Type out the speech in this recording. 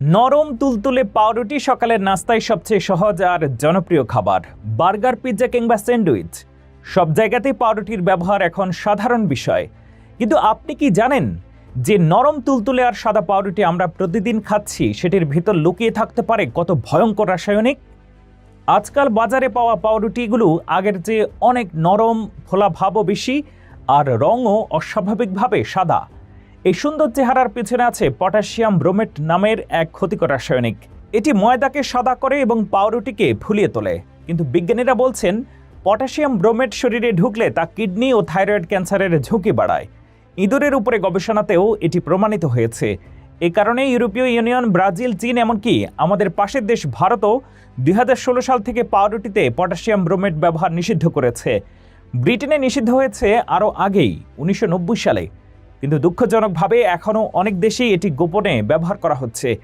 নরম তুলতুলে পাউরুটি সকালের নাস্তায় সবচেয়ে সহজ আর জনপ্রিয় খাবার। বার্গার পিৎজা কিংবা স্যান্ডউইচ। সব জায়গাতেই পাউরুটির ব্যবহার এখন সাধারণ বিষয়। কিন্তু আপনি কি জানেন যে নরম তুলতুলে আর সাদা পাউরুটি আমরা প্রতিদিন খাচ্ছি, সেটির ভিতর লুকিয়ে থাকতে পারে কত ভয়ঙ্কর রাসায়নিক? আজকাল বাজারে পাওয়া পাউরুটিগুলো আগের চেয়ে অনেক নরম ফোলা ভাবও বেশি, আর রঙও অস্বাভাবিকভাবে সাদা। এই সুন্দর চেহারার পিছনে আছে পটাশিয়াম ব্রোমেট নামের এক ক্ষতিকর রাসায়নিক। এটি ময়দাকে সাদা করে এবং পাউরুটিকে ফুলিয়ে তোলে। কিন্তু বিজ্ঞানীরা বলছেন, পটাশিয়াম ব্রোমেট শরীরে ঢুকলে তা কিডনি ও থাইরয়েড ক্যান্সারের ঝুঁকি বাড়ায়। ইঁদুরের উপরে গবেষণাতেও এটি প্রমাণিত হয়েছে। এ কারণে ইউরোপীয় ইউনিয়ন, ব্রাজিল, চীন এমনকি আমাদের পাশের দেশ ভারতও দুই হাজার ষোলো সাল থেকে পাউরুটিতে পটাশিয়াম ব্রোমেট ব্যবহার নিষিদ্ধ করেছে। ব্রিটেনে নিষিদ্ধ হয়েছে আরও আগেই, উনিশশো নব্বই সালে। কিন্তু দুঃখজনকভাবে এখনও অনেক দেশেই এটি গোপনে ব্যবহার করা হচ্ছে।